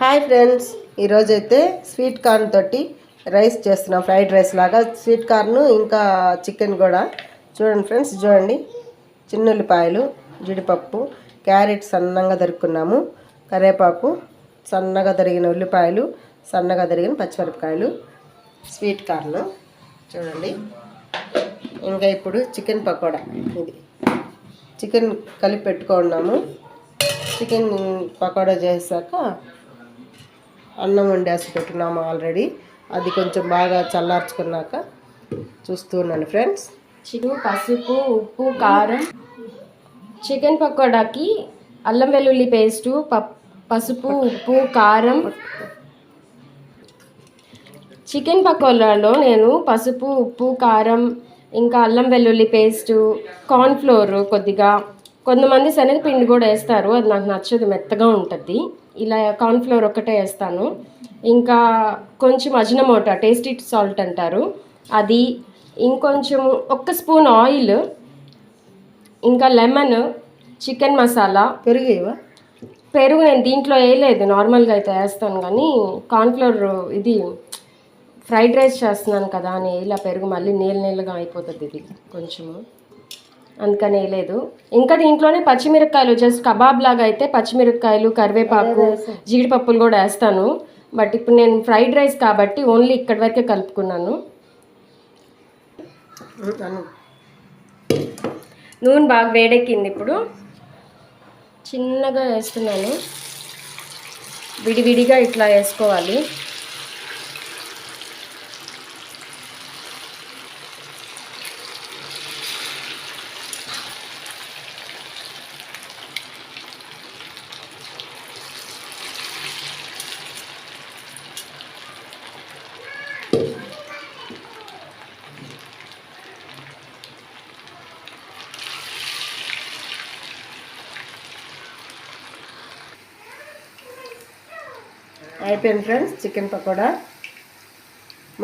Hi friends ఈరోజైతే sweet corn తోటి rice చేస్తున్నాం ఫ్రైడ్ రైస్ లాగా. స్వీట్ కార్న్ ఇంకా చికెన్ కూడా. చూడండి ఫ్రెండ్స్ చూడండి. చిన్న ఉల్లిపాయలు జీడిపప్పు క్యారెట్ సన్నగా దొరుకున్నాము కరివేపాకు సన్నగా తరిగిన ఉల్లిపాయలు సన్నగా తరిగిన పచ్చిమిరపకాయలు. స్వీట్ కార్న్ చూడండి. ఇంకా ఇప్పుడు చికెన్ పకోడా ఇది. చికెన్ కలిపి పెట్టుకున్నాము. చికెన్ పకోడా చేశాక అన్నం వండేసి పెట్టున్నాము ఆల్రెడీ. అది కొంచెం బాగా చల్లార్చుకున్నాక చూస్తూ ఉన్నాను ఫ్రెండ్స్. చికెన్ పసుపు ఉప్పు కారం. చికెన్ పకోడాకి అల్లం వెల్లుల్లి పేస్టు పప్ పసుపు ఉప్పు కారం. చికెన్ పకోడాలో నేను పసుపు ఉప్పు కారం ఇంకా అల్లం వెల్లుల్లి పేస్టు కార్న్ఫ్లోర్ కొద్దిగా. కొంతమంది శనగపిండి కూడా వేస్తారు అది నాకు నచ్చదు మెత్తగా ఉంటుంది. ఇలా కార్న్ఫ్లోర్ ఒకటే వేస్తాను. ఇంకా కొంచెం అజినమోటా టేస్టీ సాల్ట్ అంటారు. అది ఇంకొంచెం ఒక్క స్పూన్ ఆయిల్ ఇంకా లెమన్ చికెన్ మసాలా. పెరుగు పెరుగు నేను దీంట్లో వేయలేదు నార్మల్గా అయితే వేస్తాను కానీ కార్న్ఫ్లోర్ ఇది ఫ్రైడ్ రైస్ చేస్తున్నాను కదా అని ఇలా పెరుగు మళ్ళీ నీళ్ళ నీళ్ళగా అయిపోతుంది ఇది కొంచెము. అందుకని వేయలేదు. ఇంకా దీంట్లోనే పచ్చిమిరపకాయలు జస్ట్ కబాబ్ లాగా అయితే పచ్చిమిరపకాయలు కరివేపాకు జీడిపప్పులు కూడా వేస్తాను. బట్ ఇప్పుడు నేను ఫ్రైడ్ రైస్ కాబట్టి ఓన్లీ ఇక్కడి వరకే కలుపుకున్నాను. నూనె బాగా వేడెక్కింది ఇప్పుడు. చిన్నగా వేస్తున్నాను. విడివిడిగా ఇట్లా వేసుకోవాలి. అయిపోయింది ఫ్రెండ్స్ చికెన్ పకోడా.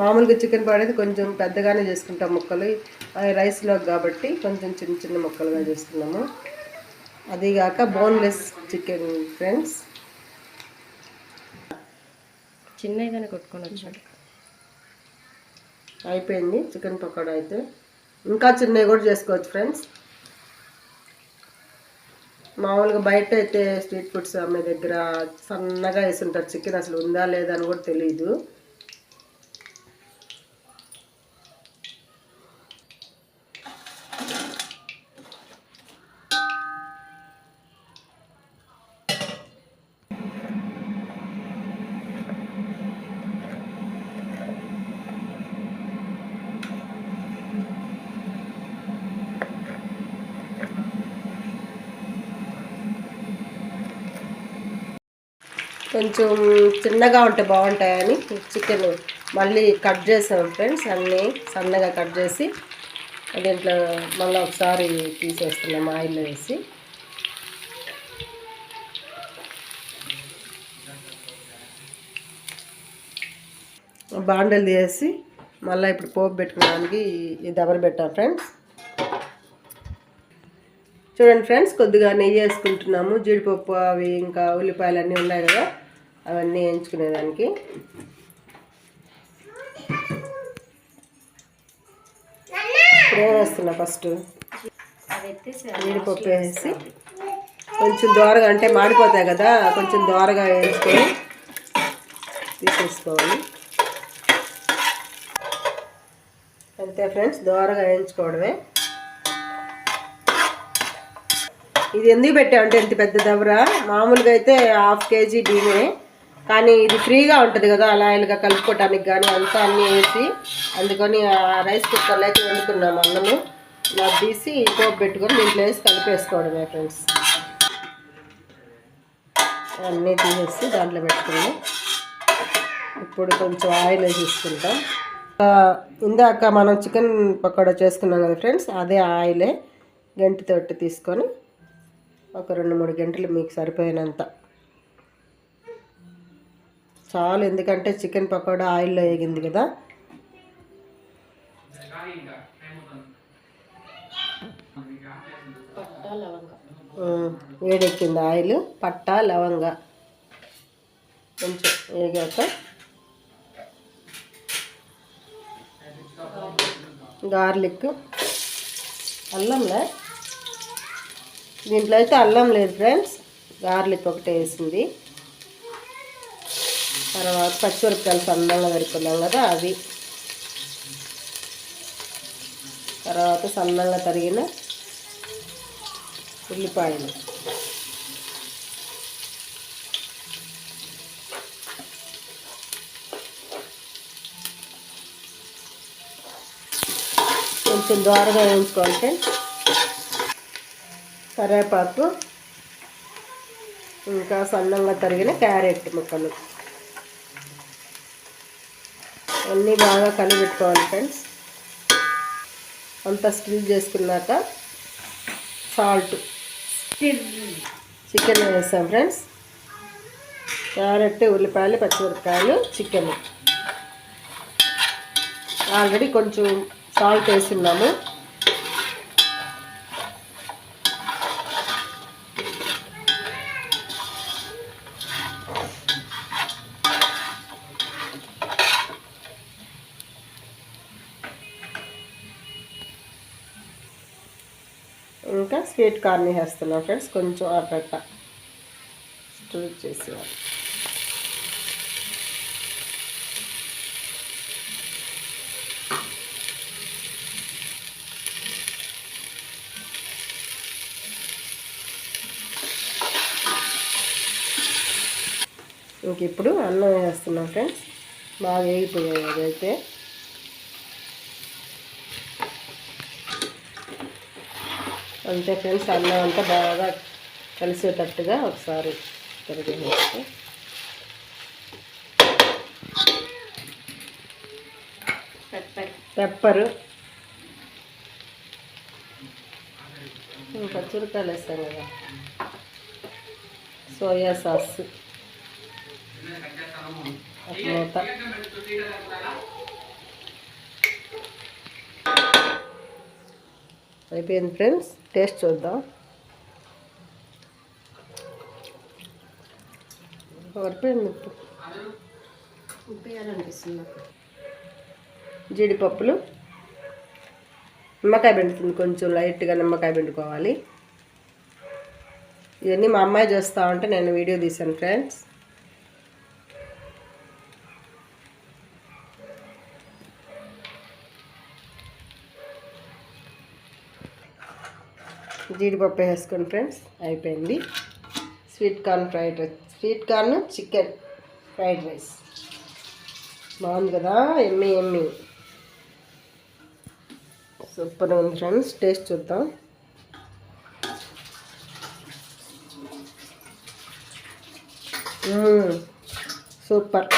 మామూలుగా చికెన్ పకోడా అయితే కొంచెం పెద్దగానే చేసుకుంటాం ముక్కలు. అది రైస్లో కాబట్టి కొంచెం చిన్న చిన్న ముక్కలుగా చేసుకున్నాము. అదిగాక బోన్లెస్ చికెన్ ఫ్రెండ్స్ చిన్నగానే కొట్టుకొని వచ్చాడు. అయిపోయింది చికెన్ పకోడా అయితే. ఇంకా చిన్నవి కూడా చేసుకోవచ్చు ఫ్రెండ్స్ మామూలుగా బయట అయితే స్ట్రీట్ ఫుడ్స్ అమ్మే దగ్గర సన్నగా వేసుంటారు. చికెన్ అసలు ఉందా లేదా అని కూడా తెలియదు కొంచెం చిన్నగా ఉంటే బాగుంటాయని చికెన్ మళ్ళీ కట్ చేసాం ఫ్రెండ్స్ అన్నీ సన్నగా కట్ చేసి దీంట్లో మళ్ళీ ఒకసారి తీసేస్తున్నాం ఆయిల్ వేసి. బాండలు తీసి మళ్ళీ ఇప్పుడు పోపు పెట్టుకోవడానికి ఇది ఎవరు పెట్టాం ఫ్రెండ్స్. చూడండి ఫ్రెండ్స్ కొద్దిగా నెయ్యి వేసుకుంటున్నాము జీడిపప్పు అవి ఇంకా ఉల్లిపాయలు అన్నీ ఉన్నాయి కదా. అవన్నీ వేయించుకునేదానికి. ఇప్పుడు వేస్తున్నా ఫస్ట్? జీడిపప్పు వేసి. కొంచెం దోరగా అంటే మాడిపోతాయి కదా కొంచెం దోరగా వేయించుకొని తీసేసుకోవాలి. అంతే ఫ్రెండ్స్ దోరగా వేయించుకోవడమే. ఇది ఎందుకు పెట్టామంటే ఇంత పెద్ద దవర మామూలుగా అయితే హాఫ్ కేజీ బియ్యమే. కానీ ఇది ఫ్రీగా ఉంటుంది కదా అలా ఇలాగా కలుపుకోవటానికి కానీ అంతా అన్నీ వేసి అందుకని ఆ రైస్ కుక్కర్లో అయితే వండుకున్నాము అన్నము. నాకు తీసి పోపు పెట్టుకొని దీంట్లో వేసి కలిపేసుకోవడమే ఫ్రెండ్స్. అన్నీ తీసేసి దాంట్లో పెట్టుకున్నాం ఇప్పుడు కొంచెం ఆయిల్ తీసుకుంటాం ఇందాక మనం చికెన్ పకోడా చేసుకున్నాం కదా ఫ్రెండ్స్ అదే ఆయిలే గంటితోటి తీసుకొని ఒక రెండు మూడు గంటలు మీకు సరిపోయినంత చాలు ఎందుకంటే చికెన్ పకోడా ఆయిల్లో వేగింది కదా. వేడెక్కింది ఆయిల్ పట్టా లవంగ. వేగాక. గార్లిక్. అల్లంలే. దీంట్లో అయితే అల్లం లేదు ఫ్రెండ్స్. గార్లిక్ ఒకటే వేసింది. తర్వాత పచ్చిమిరపకాయలు సన్నంగా తరుక్కున్నాం కదా అవి. తర్వాత సన్నంగా తరిగిన ఉల్లిపాయలు. కొంచెం దోరగా వేయించుకోవాలి ఫ్రెండ్స్ కరివేపాకు ఇంకా సన్నంగా తరిగిన క్యారెట్ ముక్కలు. అన్నీ బాగా కలిపెట్టుకోవాలి ఫ్రెండ్స్. అంతా స్టిల్ చేసుకున్నాక సాల్ట్ చికెన్ వేసాం ఫ్రెండ్స్. క్యారెట్ ఉల్లిపాయలు పచ్చిమిరపకాయలు చికెన్. ఆల్రెడీ కొంచెం సాల్ట్ వేస్తున్నాము ఇంకా స్వీట్ కార్న్ వేస్తున్నాం ఫ్రెండ్స్ కొంచెం అరగట్ట స్టోర్ చేసేవాళ్ళు ఇంక ఇప్పుడు అన్నం వేస్తున్నాం ఫ్రెండ్స్ బాగా వేగిపోయాయి అదైతే. అంతే ఫ్రెండ్స్ అన్నం అంతా బాగా కలిసేటట్టుగా ఒకసారి తిరిగి పెప్పర్. చురకాయలు వేస్తాం కదా. Soya sauce. మూత. అయిపోయింది ఫ్రెండ్స్ టేస్ట్ చూద్దాం. సరిపోయింది ఉప్పు. ఉప్పు వేయాలనిపిస్తుంది నాకు జీడిపప్పులు. నిమ్మకాయ పిండుతుంది కొంచెం లైట్గా నిమ్మకాయ పిండుకోవాలి. ఇవన్నీ మా అమ్మాయి చేస్తా ఉంటే నేను వీడియో తీశాను ఫ్రెండ్స్. జీడిపప్పు వేసుకోండి ఫ్రెండ్స్ అయిపోయింది. Sweet corn fried rice sweet corn chicken fried rice. బాగుంది కదా ఎమ్మి ఎమ్మి. సూపర్ ఉంది ఫ్రెండ్స్ టేస్ట్ చూద్దాం. సూపర్.